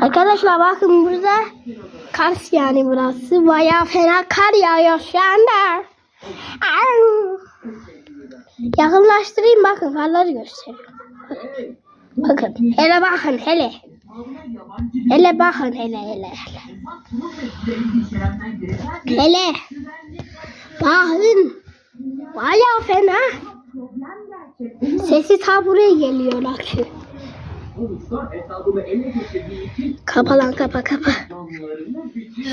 Arkadaşlar bakın burada Kars yani burası. Bayağı fena kar yağıyor şu anda. Yakınlaştırayım bakın karları gösteriyorum. Bakın hele bakın hele. Hele bakın hele hele hele. Hele. Bakın. Bayağı fena. Sesi ta buraya geliyor akü. Kapa lan kapa kapa.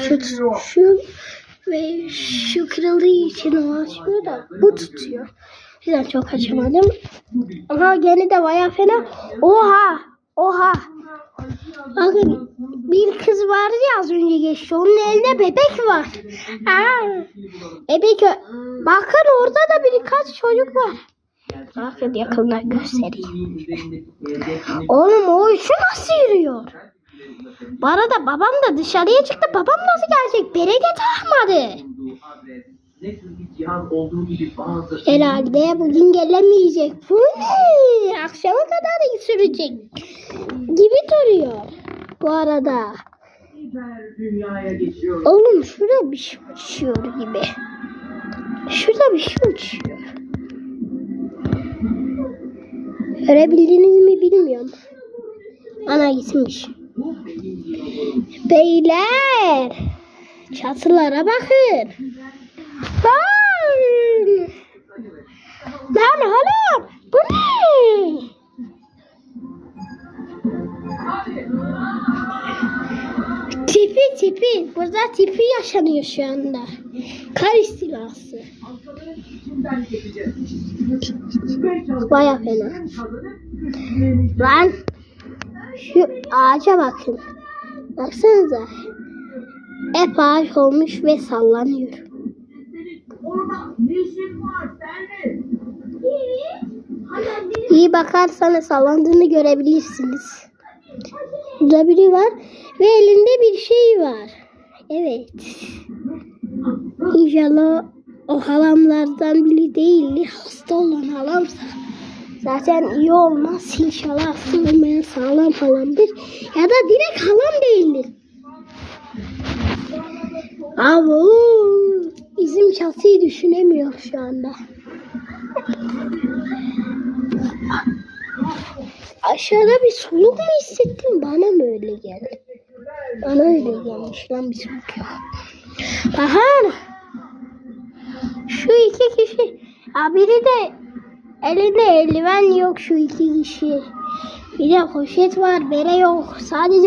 Şu, şu ve şu kırıldığı için o açmıyor da bu tutuyor. Bizden çok açamadım. Ama gene de baya fena. Oha! Oha! Bakın bir kız vardı ya az önce geçti. Onun elinde bebek var. Aa, bebek. Bakın orada da birkaç çocuk var. Bakın yakından göstereyim. Oğlum o şu nasıl yürüyor? Bu arada babam da dışarıya çıktı. Babam nasıl gelecek? Bereket bazı Herhalde bugün gelemeyecek. Bu ne? Akşama kadar sürecek gibi duruyor. Bu arada. Oğlum şurada bir şey uçuyor gibi. Şurada bir şey uçuyor. Görebildiniz mi bilmiyorum. Ana gitmiş. Beyler. Çatılara bakın. Lan. Lan oğlum. Bu ne? Tipi tipi. Burada tipi yaşanıyor şu anda. Kar istilası. Baya fena. Lan. Şu ağaca bakın. Baksanıza. Hep ağaç olmuş ve sallanıyor. İyi bakarsanız sallandığını görebilirsiniz. Burada biri var ve elinde bir şey var. Evet. İnşallah o halamlardan biri değil. Hasta olan halamsa. Zaten iyi olmaz. İnşallah hasta olmayan sağlam halamdır. Ya da direkt halam değildir. Ama bizim çatıyı düşünemiyor şu anda. Aşağıda bir soluk mu hissettim? Bana mı öyle geldi? Bana öyle gelmiş lan bir soluk yok. Aha! Şu iki kişi. Ha biri de elinde eldiven yok şu iki kişi. Bir de poşet var, bere yok. Sadece